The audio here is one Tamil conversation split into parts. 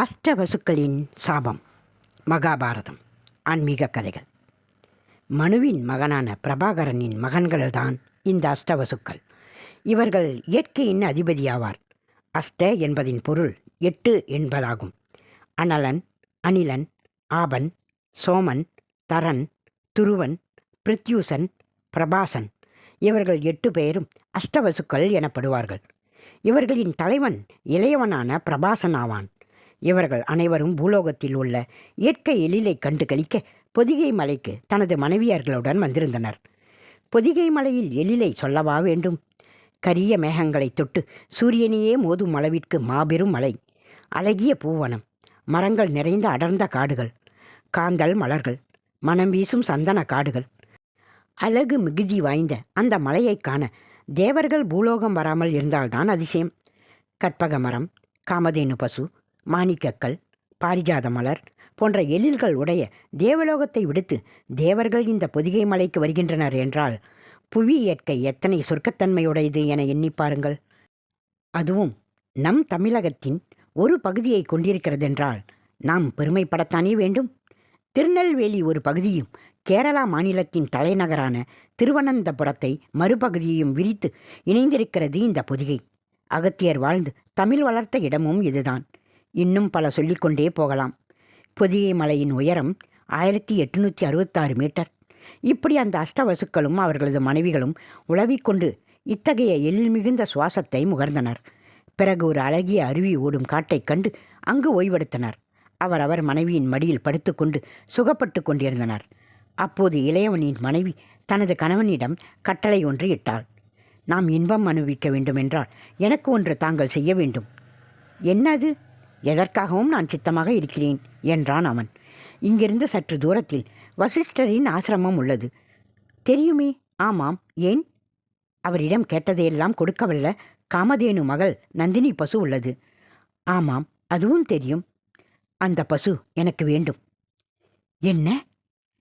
அஷ்டவசுக்களின் சாபம் மகாபாரதம் ஆன்மீக கதைகள். மனுவின் மகனான பிரபாகரனின் மகன்கள்தான் இந்த அஷ்டவசுக்கள். இவர்கள் இயற்கையின் அதிபதியாவார். அஷ்ட என்பதின் பொருள் எட்டு என்பதாகும். அனலன் அனிலன் ஆபன் சோமன் தரன் துருவன் பிரித்யூசன் பிரபாசன் இவர்கள் எட்டு பேரும் அஷ்டவசுக்கள் எனப்படுவார்கள். இவர்களின் தலைவன் இளையவனான பிரபாசன் ஆவான். இவர்கள் அனைவரும் பூலோகத்தில் உள்ள இயற்கை எழிலை கண்டு கழிக்க பொதிகை மலைக்கு தனது மனைவியர்களுடன் வந்திருந்தனர். பொதிகை மலையில் எழிலை சொல்லவா வேண்டும்? கரிய மேகங்களை தொட்டு சூரியனையே மோதும் அளவிற்கு மாபெரும் மலை அழகிய பூவனம் மரங்கள் நிறைந்த அடர்ந்த காடுகள் காந்தல் மலர்கள் மனம் வீசும் சந்தன காடுகள். அழகு மிகுதி வாய்ந்த அந்த மலையைக் காண தேவர்கள் பூலோகம் வராமல் இருந்தால்தான் அதிசயம். கற்பக மரம் காமதேனு பசு மாணிக்கக்கல் பாரிஜாத மலர் போன்ற எழில்கள் உடைய தேவலோகத்தை விடுத்து தேவர்கள் இந்த பொதிகை மலைக்கு வருகின்றனர் என்றால் புவி இயற்கை எத்தனை சொர்க்கத்தன்மையுடையது என எண்ணி பாருங்கள். அதுவும் நம் தமிழகத்தின் ஒரு பகுதியை கொண்டிருக்கிறதென்றால் நாம் பெருமைப்படத்தானே வேண்டும்? திருநெல்வேலி ஒரு பகுதியும் கேரளா மாநிலத்தின் தலைநகரான திருவனந்தபுரத்தை மறுபகுதியையும் விரித்து இணைந்திருக்கிறது இந்த பொதிகை. அகத்தியர் வாழ்ந்து தமிழ் வளர்த்த இடமும் இதுதான். இன்னும் பல சொல்லிக்கொண்டே போகலாம். பொதிகை மலையின் உயரம் ஆயிரத்தி எட்டுநூற்றி அறுபத்தாறு மீட்டர். இப்படி அந்த அஷ்டவசுக்களும் அவர்களது மனைவிகளும் உழவிக்கொண்டு இத்தகைய எழில் மிகுந்த சுவாசத்தை முகர்ந்தனர். பிறகு ஒரு அழகிய அருவி ஓடும் காட்டைக் கண்டு அங்கு ஓய்வெடுத்தனர். அவரவர் மனைவியின் மடியில் படுத்துக்கொண்டு சுகப்பட்டு கொண்டிருந்தனர். அப்போது இளையவனின் மனைவி தனது கணவனிடம் கட்டளை ஒன்று இட்டாள். நாம் இன்பம் அனுபவிக்க வேண்டுமென்றால் எனக்கு ஒன்று தாங்கள் செய்ய வேண்டும். என்னது? எதற்காகவும் நான் சித்தமாக இருக்கிறேன் என்றான் அவன். இங்கிருந்து சற்று தூரத்தில் வசிஷ்டரின் ஆசிரமம் உள்ளது. தெரியுமே ஆமாம் ஏன்? அவரிடம் கேட்டதையெல்லாம் கொடுக்கவல்ல காமதேனு மகள் நந்தினி பசு உள்ளது. ஆமாம் அதுவும் தெரியும். அந்த பசு எனக்கு வேண்டும். என்ன?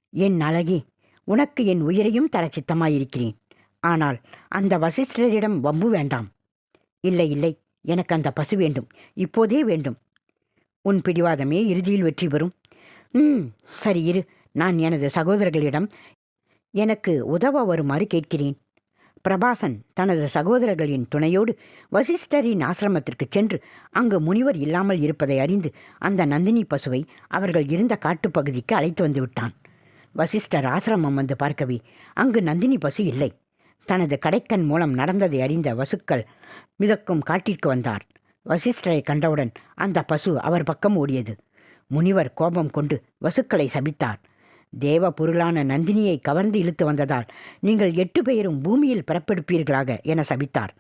என் அழகி உனக்கு என் உயிரையும் தர சித்தமாயிருக்கிறேன். ஆனால் அந்த வசிஷ்டரிடம் வம்பு வேண்டாம். இல்லை இல்லை எனக்கு அந்த பசு வேண்டும். இப்போதே வேண்டும். உன் பிடிவாதமே இறுதியில் வெற்றி பெறும். ம் சரி இரு. நான் எனது சகோதரர்களிடம் எனக்கு உதவ வருமாறு கேட்கிறேன். பிரபாசன் தனது சகோதரர்களின் துணையோடு வசிஷ்டரின் ஆசிரமத்திற்கு சென்று அங்கு முனிவர் இல்லாமல் இருப்பதை அறிந்து அந்த நந்தினி பசுவை அவர்கள் இருந்த காட்டுப்பகுதிக்கு அழைத்து வந்து விட்டான். வசிஷ்டர் ஆசிரமம் வந்து பார்க்கவே அங்கு நந்தினி பசு இல்லை. தனது கடைக்கண் மூலம் நடந்ததை அறிந்த வசுக்கள் மிதக்கும் காட்டிற்கு வந்தார். வசிஷ்டரை கண்டவுடன் அந்த பசு அவர் பக்கம் ஓடியது. முனிவர் கோபம் கொண்டு வசுக்களை சபித்தார். தேவ பொருளான நந்தினியை கவர்ந்து இழுத்து வந்ததால் நீங்கள் எட்டு பேரும் பூமியில் பிறப்பெடுப்பீர்களாக என சபித்தார்.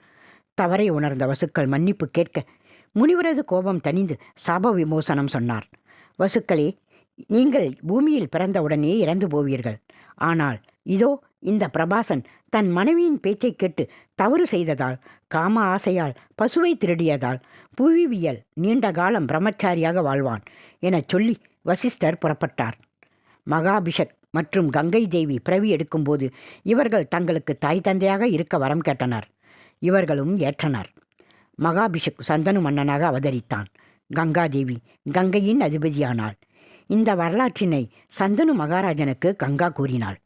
தவறை உணர்ந்த வசுக்கள் மன்னிப்பு கேட்க முனிவரது கோபம் தணிந்து சாப விமோசனம் சொன்னார். வசுக்களே நீங்கள் பூமியில் பிறந்தவுடனே இறந்து போவீர்கள். ஆனால் இதோ இந்த பிரபாசன் தன் மனைவியின் பேச்சைக் கேட்டு தவறு செய்ததால் காம ஆசையால் பசுவை திருடியதால் புவிவியல் நீண்ட காலம் பிரம்மச்சாரியாக வாழ்வான் எனச் சொல்லி வசிஷ்டர் புறப்பட்டார். மகாபிஷக் மற்றும் கங்கை தேவி பிறவி எடுக்கும்போது இவர்கள் தங்களுக்கு தாய் தந்தையாக இருக்க வரம் கேட்டனர். இவர்களும் ஏற்றனர். மகாபிஷக் சந்தனு மன்னனாக அவதரித்தான். கங்காதேவி கங்கையின் அதிபதியானாள். இந்த வரலாற்றினை சந்தனு மகாராஜனுக்கு கங்கா கூறினாள்.